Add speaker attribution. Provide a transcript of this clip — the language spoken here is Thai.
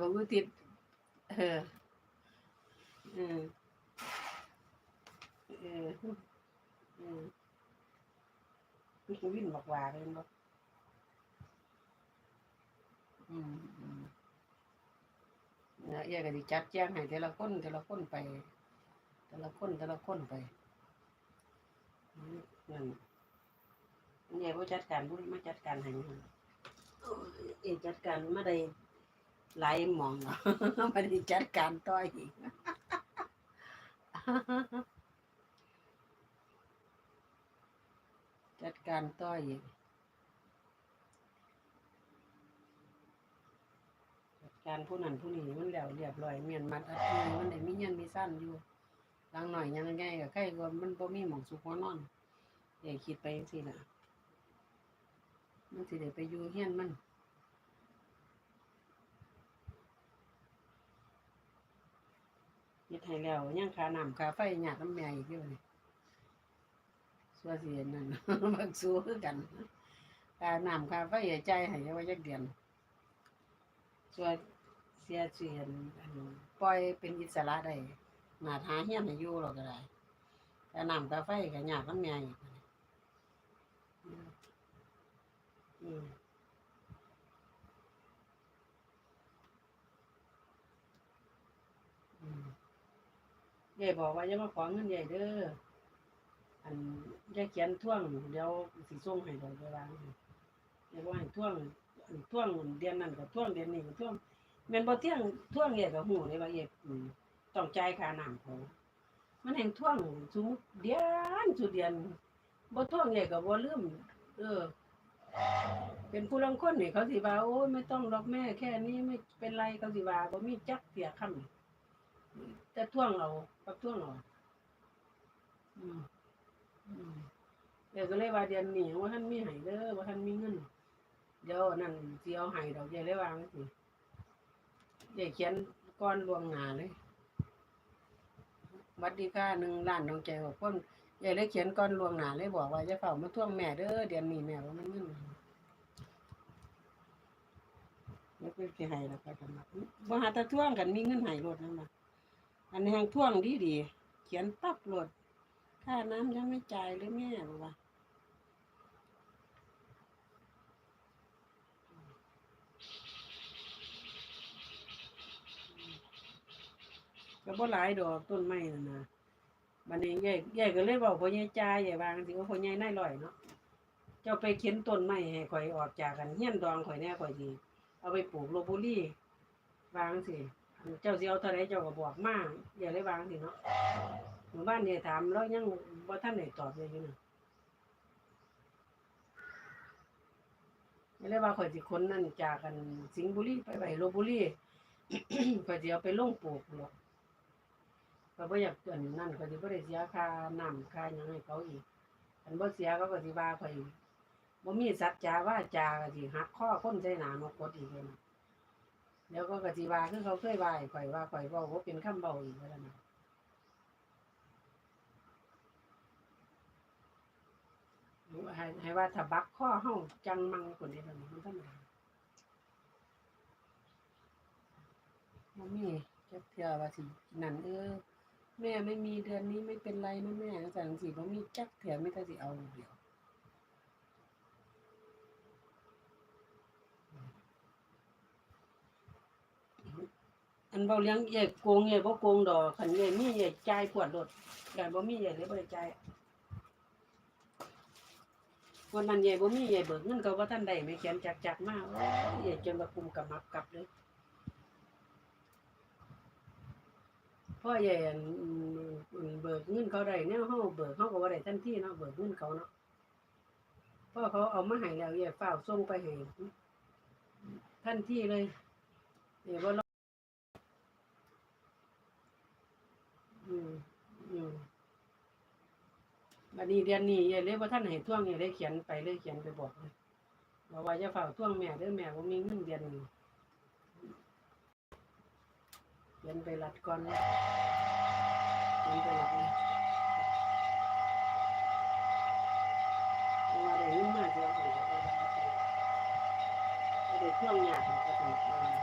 Speaker 1: บอกอุทิศเออเออเออเออวินบอกว่าเลยบ่อืมอืมนะเอียก็สิจัดแจงให้แต่ละคนแต่ละคนไป แต่ละคนแต่ละคนไปอืมนั่นเนี่ยบ่จัดการบ่มาจัดการให้มันโอ้ยเอยจัดการมาได้ หลายมองเนาะมาได้จัดการต่ออีกจัดการต่ออีกจัดการผู้นั้นผู้นี้มันแล้วเรียบร้อยเมียนมัดอัดมือมันได้มีเงินมีสั้นอยู่ลังหน่อยยังไงก็ใครก็มันบ่มีหมองสุขนอนเดี๋ยวคิดไปจังซี่ล่ะมันสิได้ไปอยู่เฮียนมัน ฮ็ดให้แล้วยังค่าน้ำค่าไฟหยาดน้ำแม่อีกอยู่นี่สัวสิเห็นนั่น บักสู้คือกันค่าน้ำค่าไฟอย่าจ่ายให้ไว้จักเดือนสัวเสียเสียนอันปล่อยเป็นอิสระได้นาหาเฮียนให้อยู่หรอกก็ได้ค่าน้ำค่าไฟก็ยาดน้ำแม่อีกอืมอืมอืม ยายบอกว่าอย่ามาขอเงินยายเด้อ อันยายเขียนท่วงเดี๋ยวสิส่งให้ดอกเวลาเดี๋ยวว่าให้ท่วงท่วงเดือนนั้นก็ท่วงเดือนนี้ก็ท่วงแม่นบ่เที่ยงท่วงเอยก็ฮู้เลยว่าเอยอืมต้องจ่ายค่าน้ำเขามันแห่งท่วงสุเดือนสุเดือนบ่ท่วงเอยก็บ่ลืมเออเป็นผู้ลางคนนี่เขาสิว่าโอ้ยไม่ต้องดอกแม่แค่นี้ไม่เป็นไรเขาสิว่าบ่มีจักเสียคำ แต่ท่วงเอาปักท่วงเอาอืมอืมเดี๋ยวก็เลยว่าเดือนนี้ว่าท่านมีให้เด้อว่าท่านมีเงินเดี๋ยวนั่นสิเอาให้ดอกเดี๋ยวเลยวางสิเดี๋ยวเขียนก้อนลวงหน้าเลยวัดดีค่ะหนึ่งล้านน้องใจบอกคนเดี๋ยวเลยเขียนก้อนลวงหนาเลยบอกว่าจะเฝ้ามาท่วงแม่เด้อเดือนนี้แม่ว่ามันเงินแล้วก็สิให้แล้วก็ทำมาบ่หาตะท่วงกันมีเงินให้รถนั่นน่ะ อันนี้ทางท่วงดีดี เขียนปั๊บรถค่าน้ำยังไม่จ่ายเลยแม่บอกว่าก็บ่หลายดอกต้นไม้น่ะนะบัดนี้ยายยายก็เลยบอกพ่อใหญ่จ่ายยายวางสิว่าพ่อใหญ่นายร้อยเนาะเจ้าไปเข็นต้นไม้ให้ข่อยออกจากกันเฮี้ยนดองข่อยแน่ข่อยสิเอาไปปลูกโลบุรีวางสิ เจ้าเสิเอาเท่าไรเจ้าก็บอกมาอย่าเลยวางสิเนาะหมู่บ้านเนี่ยถามแล้วยังบ่ท่านไหนตอบเลยอยู่นะไม่ได้ว่าข่อยสิคนนั่นจากกันสิงห์บุรีไปไปลบบุรีข่อยสิเอาไปลงปลูกหรอกก็บ่อยากเตือนนั่นข่อยสิบ่ได้เสียค่าน้ำค่าหยังให้เขาอีกอันบ่เสียเขาก็สิว่าข่อยบ่มีสัจจาว่าจาก็สิหักข้อคนใส่หนานกกดอีกเลยนะ เดี๋ยวก็ก็สิวาคือเขาเคยว่าข่อยว่าข่อยเว้าบ่เป็นคำเว้าอีกแล้วนะให้ให้ว่าถ้าบักข้อเฮาจังมังคนนี้มันมันธรรมดาบ่มีจักเทือว่าสินั่นเออแม่ไม่มีเดือนนี้ไม่เป็นไรนะแม่จังสิบ่มีจักเทื่อมีแต่สิเอาเดียว อันเบาเลี้ยงใหญ่โกงใหญ่บ่โกงดอกคันใหญ่มีใหญ่ใจปวดรถแต่บ่มีใหญ่เลยบ่ได้จ่ายวันนั้นยายบ่มียายเบิกเงินเขาว่าท่านใดไม่เขียนจักจักมากยายจนว่าคุมกับมับกลับเลยพ่อยายอั่เบิกเงินเขาได้แนวเฮาเบิกเฮาก็บ่ได้ทันทีเนาะเบิกเงินเขาเนาะพราะเขาเอามาให้แล้วยายฝ้าส่งไปให้ทันทีเลยยายบ่รออืมอืม บัดนี้เดือนนี้ยายเลยว่าท่านให้ท่วงยายเลยเขียนไปเลยเขียนไปบอกเลยบอกว่าจะเฝ้าท่วงแม่เด้อแม่ว่ามีเงินเดือนนี้เขียนไปรัดก่อนเขียนไปรัดเลยเพราะว่าได้เงินมาเดียวให้ก็ได้ท่วงยากก็ถึง